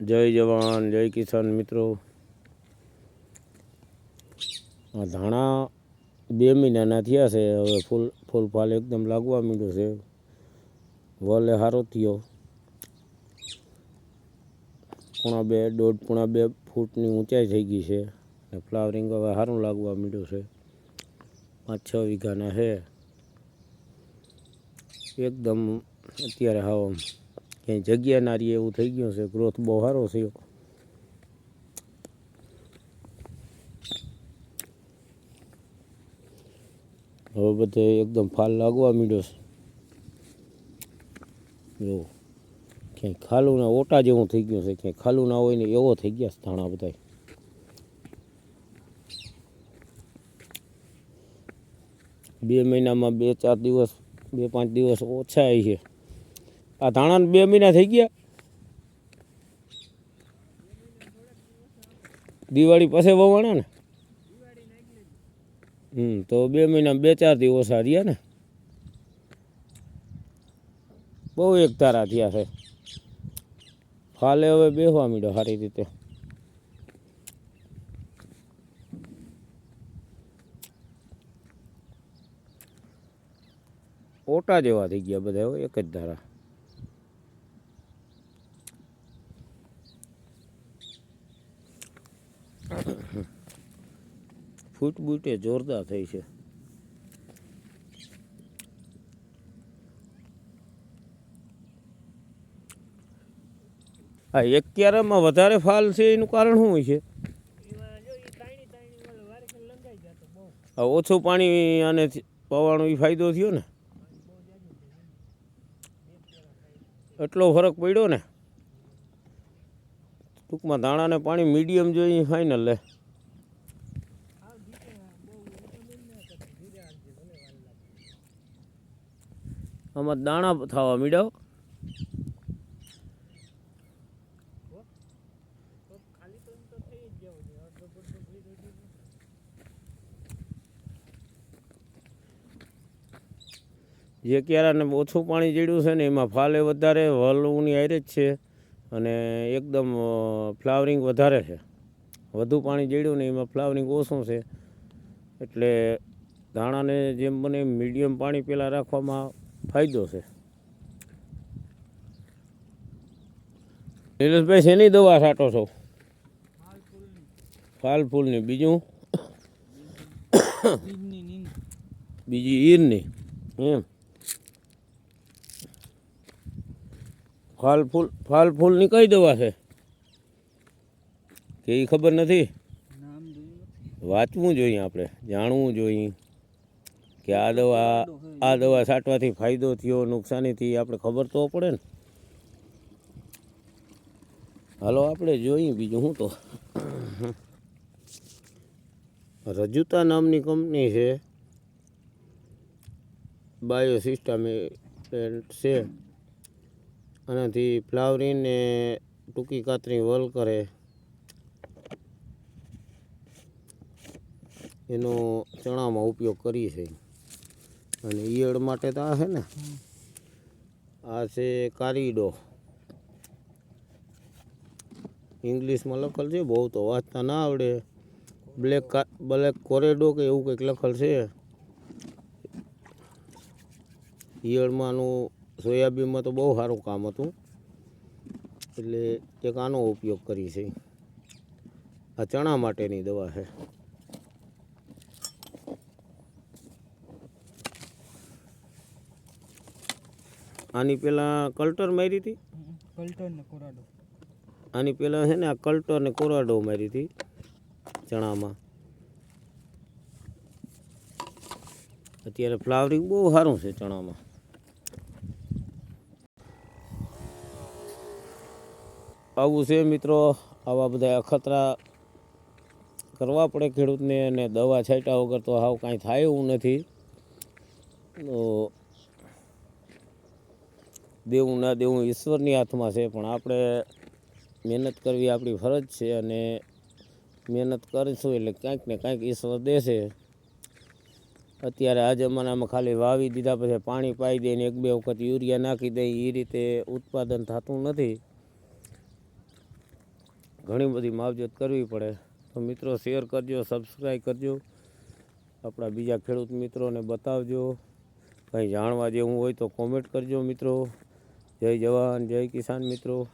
જય જવાન, જય કિસાન મિત્રો. આ ધાણા બે મહિનાના થયા છે, હવે ફૂલ ફૂલ ફાલ એકદમ લાગવા માંડ્યો છે. વલે સારો થયો. પૂણા બે, દોઢ પૂણા બે ફૂટની ઊંચાઈ થઈ ગઈ છે અને ફ્લાવરિંગ હવે સારું લાગવા માંડ્યું છે. પાંચ છ વીઘાના છે. એકદમ અત્યારે હાવ ક્યાંય જગ્યા ના એવું થઈ ગયું છે. ગ્રોથ બહુ સારો થયો. હવે બધે એકદમ ફાલ લાગવા માંડ્યો છે. જો, ક્યાંય ખાલુના ઓટા જેવું થઈ ગયું છે. ક્યાંય ખાલું ના હોય ને એવો થઈ ગયા ધાણા બધા બે મહિનામાં બે ચાર દિવસ, બે પાંચ દિવસ ઓછા આવી છે. આ ધાણા બે મહિના થઈ ગયા. દિવાળી પાસે વવાણા ને? હમ, તો બે મહિના બે ચાર દિવસ રહ્યા ને? બહુ એક તારા થયા છે. ફાલે હવે બેહવા માંડ્યો સારી રીતે. ઓટા જેવા થઈ ગયા બધા એક જ ધારા. ફૂટ બૂટે જોરદાર થઈ છે. હા એક ક્યારામાં વધારે ફાલ છે એનું કારણ શું હોય છે? ઓછું પાણી અને પવાનો એ ફાયદો થયો ને? એટલો ફરક પડ્યો ને? ટૂંકમાં દાણાને પાણી મીડિયમ જોઈએ ફાઇનલ લે. આમાં દાણા થવા મીડાવ. જે ક્યારાને ઓછું પાણી જીડ્યું છે ને એમાં ફાલે વધારે વલની હારે જ છે. અને એકદમ ફ્લાવરિંગ વધારે છે. વધુ પાણી જેડ્યું ને એમાં ફ્લાવરિંગ ઓછું છે. એટલે ધાણાને જેમ બને મીડિયમ પાણી પહેલાં રાખવામાં ફાયદો છે. નિલેશભાઈ શેની દવા છાંટો છો? ફાલ ફૂલની. બીજું? બીજી ઈરની એમ. ફાલ ફૂલ, ફાલ ફૂલની કઈ દવા છે? કે એ ખબર નથી? વાંચવું જોઈએ આપણે, જાણવું જોઈએ કે આ દવા આ દવા છાંટવાથી ફાયદો થયો, નુકસાની થઈ, આપણે ખબર તો પડે ને. હાલો, આપણે જોઈએ બીજું શું તો. રજુતા નામની કંપની છે. બાયો સિસ્ટમ છે. આનાથી ફ્લાવરીને ટૂંકી કાતરી વલ કરે. એનો ચણામાં ઉપયોગ કરીએ છીએ. અને ઈયળ માટે તો આ છે ને, આ છે કારીડો. ઇંગ્લિશમાં લખેલ છે, બહુ તો વાંચતા ના આવડે. બ્લેક બ્લેક કોરેડો કે એવું કંઈક લખેલ છે. ઈયળમાંનું સોયાબીનમાં તો બહુ સારું કામ હતું. એટલે એક આનો ઉપયોગ કરી છે. આ ચણા માટેની દવા છે. આની પહેલાં કલ્ટર મારી હતી? કલ્ટર ને કોરાડો. આની પહેલાં છે ને આ કલ્ટર ને કોરાડો મારી હતી ચણામાં. અત્યારે ફ્લાવરિંગ બહુ સારું છે ચણામાં. આવું છે મિત્રો. આવા બધા અખતરા કરવા પડે ખેડૂતને અને દવા છાંટ્યા વગર તો હાવ કાંઈ થાય એવું નથી. તો દેવું ના દેવું ઈશ્વરની હાથમાં છે, પણ આપણે મહેનત કરવી આપણી ફરજ છે અને મહેનત કરીશું એટલે કાંઈક ને કાંઈક ઈશ્વર દેશે. અત્યારે આ જમાનામાં ખાલી વાવી દીધા પછી પાણી પાઈ દઈને એક બે વખત યુરિયા નાખી દઈ એ રીતે ઉત્પાદન થતું નથી. ઘણી બધી માવજત કરવી પડે. તો મિત્રો શેર કરજો સબસ્ક્રાઈબ કરજો. આપણા બીજા ખેડૂત મિત્રોને બતાવજો. કંઈ જાણવા જેવું હોય તો કોમેન્ટ કરજો મિત્રો. જય જવાન, જય કિસાન મિત્રો.